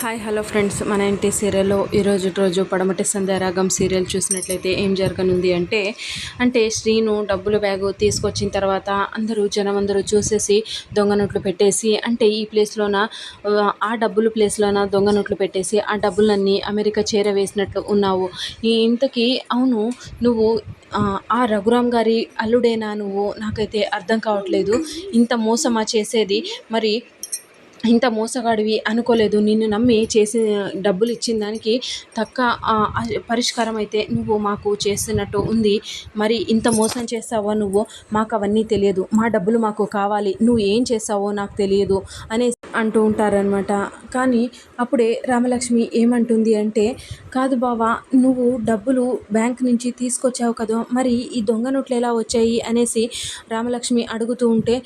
Hi hello friends. మన ఇంటి సీరియల్లో ఈరోజు రోజు పడమటి సంధ్యారాగం సీరియల్ చూసినట్లయితే ఏం జరగనుంది అంటే అంటే శ్రీను డబ్బుల బ్యాగు తీసుకొచ్చిన తర్వాత అందరూ జనం అందరూ చూసేసి దొంగ నోట్లు పెట్టేసి అంటే ఈ ప్లేస్లోన ఆ, డబ్బులు ప్లేస్లోన దొంగ నోట్లు పెట్టేసి ఆ డబ్బులన్నీ అమెరికా చేరవేసినట్లు ఉన్నావు. ఈ ఇంతకీ అవును నువ్వు ఆ రఘురామ్ గారి అల్లుడేనా నువ్వు? నాకైతే అర్థం కావట్లేదు. ఇంత మోసమా చేసేది? మరి ఇంత మోసగాడివి అనుకోలేదు. నిన్ను నమ్మి చేసి డబ్బులు ఇచ్చిన దానికి తక్క పరిష్కారం అయితే నువ్వు మాకు చేస్తున్నట్టు ఉంది. మరి ఇంత మోసం చేస్తావో నువ్వు మాకు అవన్నీ తెలియదు. మా డబ్బులు మాకు కావాలి. నువ్వు ఏం చేస్తావో నాకు తెలియదు. అనే అంటూ ఉంటారనమాట కానీ అప్పుడే రామలక్ష్మి ఏమంటుంది అంటే కాదు బావా నువ్వు డబ్బులు బ్యాంక్ నుంచి తీసుకొచ్చావు కదా? మరి ఈ దొంగ నోట్లు ఎలా వచ్చాయి? అనేసి రామలక్ష్మి అడుగుతూ ఉంటే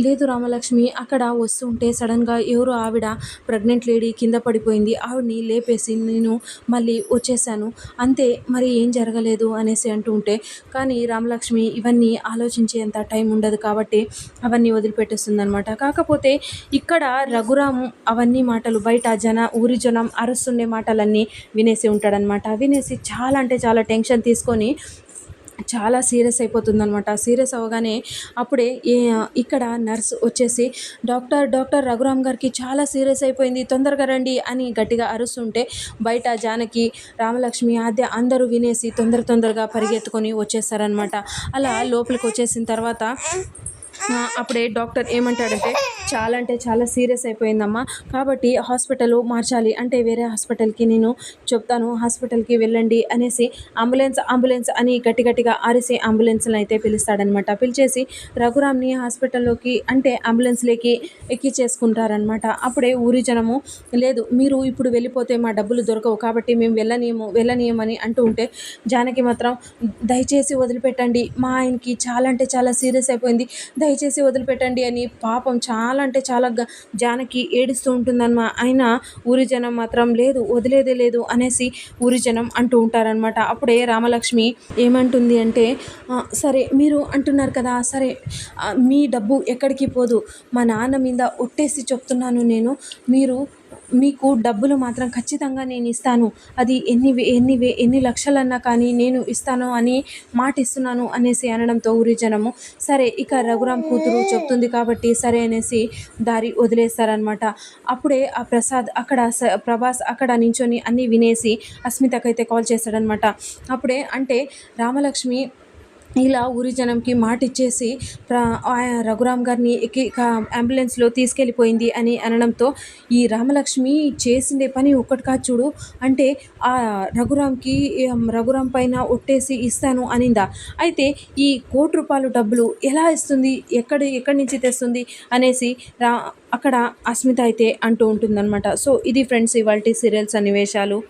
లేదు రామలక్ష్మి అక్కడ వస్తుంటే సడన్గా ఎవరు ఆవిడ ప్రెగ్నెంట్ లేడీ కింద పడిపోయింది. ఆవిడని లేపేసి నేను మళ్ళీ వచ్చేసాను. అంతే మరి ఏం జరగలేదు? అనేసి అంటూ ఉంటే కానీ రామలక్ష్మి ఇవన్నీ ఆలోచించేంత టైం ఉండదు కాబట్టి అవన్నీ వదిలిపెట్టేస్తుంది అనమాట కాకపోతే ఇక్కడ రఘురాము అవన్నీ మాటలు బయట జన ఊరి జనం అరుస్తుండే మాటలన్నీ వినేసి ఉంటాడనమాట వినేసి చాలా అంటే చాలా టెన్షన్ తీసుకొని చాలా సీరియస్ అయిపోతుందనమాట సీరియస్ అవ్వగానే అప్పుడే ఇక్కడ నర్స్ వచ్చేసి డాక్టర్ డాక్టర్ రఘురామ్ గారికి చాలా సీరియస్ అయిపోయింది తొందరగా రండి అని గట్టిగా అరుస్తుంటే బయట జానకి రామలక్ష్మి ఆద్య అందరూ వినేసి తొందర తొందరగా పరిగెత్తుకొని వచ్చేస్తారనమాట అలా లోపలికి వచ్చేసిన తర్వాత అప్పుడే డాక్టర్ ఏమంటాడంటే చాలా అంటే చాలా సీరియస్ అయిపోయిందమ్మా. కాబట్టి హాస్పిటల్ మార్చాలి. అంటే వేరే హాస్పిటల్కి నేను చెప్తాను. హాస్పిటల్కి వెళ్ళండి అనేసి అంబులెన్స్ అంబులెన్స్ అని గట్టి గట్టిగా అరిసి అంబులెన్స్ని అయితే పిలుస్తాడనమాట పిలిచేసి రఘురామ్ని హాస్పిటల్లోకి అంటే అంబులెన్స్లోకి ఎక్కించేసుకుంటారనమాట అప్పుడే ఊరి జనము లేదు మీరు ఇప్పుడు వెళ్ళిపోతే మా డబ్బులు దొరకవు కాబట్టి మేము వెళ్ళనీయము వెళ్ళనీయమని అంటూ ఉంటే జానకి మాత్రం దయచేసి వదిలిపెట్టండి. మా ఆయనకి చాలా అంటే చాలా సీరియస్ అయిపోయింది. దయచేసి వదిలిపెట్టండి అని పాపం చాలా అంటే చాలా గ- జానకి ఏడుస్తూ ఉంటుందన్నమా? అయినా ఊరి జనం మాత్రం లేదు వదిలేదే లేదు అనేసి ఊరి జనం అంటూ ఉంటారనమాట అప్పుడే రామలక్ష్మి ఏమంటుంది అంటే సరే మీరు అంటున్నారు కదా సరే మీ డబ్బు ఎక్కడికి పోదు. మా నాన్న మీద ఒట్టేసి చెప్తున్నాను నేను. మీరు మీకు డబ్బులు మాత్రం ఖచ్చితంగా నేను ఇస్తాను. అది ఎన్ని ఎన్ని ఎన్ని లక్షలన్నా కానీ నేను ఇస్తాను అని మాట ఇస్తున్నాను అనేసి అనడంతో ఊరి జనము సరే ఇక రఘురామ్ కూతురు చెప్తుంది కాబట్టి సరే అనేసి దారి వదిలేస్తారనమాట అప్పుడే ఆ ప్రసాద్ అక్కడ స- ప్రభాస్ అక్కడ నించొని అన్నీ వినేసి అస్మితకైతే కాల్ చేస్తాడనమాట అప్పుడే అంటే రామలక్ష్మి ఇలా ఊరి జనంకి మాట ఇచ్చేసి రఘురామ్ గారిని ఎక్కి అంబులెన్స్లో తీసుకెళ్ళిపోయింది అని అనడంతో ఈ రామలక్ష్మి చేసిందే పని ఒక్కటి కాదు చూడు. అంటే ఆ రఘురామ్కి రఘురామ్ పైన ఒట్టేసి ఇస్తాను అనిందా. అయితే ఈ కోటి రూపాయలు డబ్బులు ఎలా ఇస్తుంది? ఎక్కడి ఎక్కడి నుంచి తెస్తుంది? అనేసి రా అక్కడ అస్మిత అయితే అంటూ ఉంటుందన్నమాట. సో ఇది ఫ్రెండ్స్ ఇవాళ సీరియల్ సన్నివేశాలు.